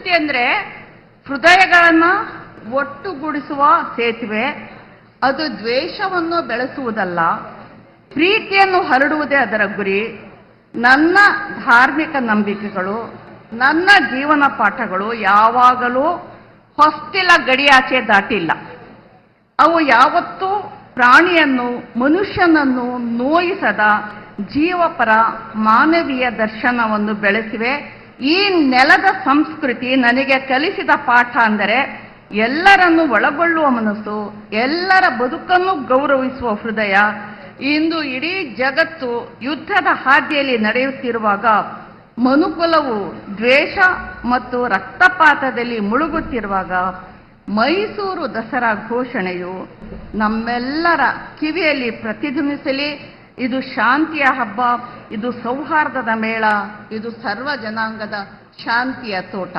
ಸಂಸ್ಕೃತಿ ಅಂದ್ರೆ ಹೃದಯಗಳನ್ನ ಒಟ್ಟುಗೂಡಿಸುವ ಸೇತುವೆ. ಅದು ದ್ವೇಷವನ್ನು ಬೆಳೆಸುವುದಲ್ಲ. ಪ್ರೀತಿಯನ್ನು ಹರಡುವುದೇ ಅದರ ಗುರಿ. ನನ್ನ ಧಾರ್ಮಿಕ ನಂಬಿಕೆಗಳು, ನನ್ನ ಜೀವನ ಪಾಠಗಳು ಯಾವಾಗಲೂ ಹೊಸ್ತಿಲ ಗಡಿಯಾಚೆ ದಾಟಿಲ್ಲ. ಅವು ಯಾವತ್ತೂ ಪ್ರಾಣಿಯನ್ನು, ಮನುಷ್ಯನನ್ನು ನೋಯಿಸದ ಜೀವಪರ ಮಾನವೀಯ ದರ್ಶನವನ್ನು ಬೆಳೆಸಿವೆ. ಈ ನೆಲದ ಸಂಸ್ಕೃತಿ ನನಗೆ ಕಲಿಸಿದ ಪಾಠ ಅಂದರೆ ಎಲ್ಲರನ್ನು ಒಳಗೊಳ್ಳುವ ಮನಸ್ಸು, ಎಲ್ಲರ ಬದುಕನ್ನು ಗೌರವಿಸುವ ಹೃದಯ. ಇಂದು ಇಡೀ ಜಗತ್ತು ಯುದ್ಧದ ಹಾದಿಯಲ್ಲಿ ನಡೆಯುತ್ತಿರುವಾಗ ಮನುಕುಲವು ದ್ವೇಷ ಮತ್ತು ರಕ್ತಪಾತದಲ್ಲಿ ಮುಳುಗುತ್ತಿರುವಾಗ ಮೈಸೂರು ದಸರಾ ಘೋಷಣೆಯು ನಮ್ಮೆಲ್ಲರ ಕಿವಿಯಲ್ಲಿ ಪ್ರತಿಧ್ವನಿಸಲಿ ಇದು ಶಾಂತಿಯ ಹಬ್ಬ ಇದು ಸೌಹಾರ್ದದ ಮೇಳ ಇದು ಸರ್ವ ಜನಾಂಗದ ಶಾಂತಿಯ ತೋಟ.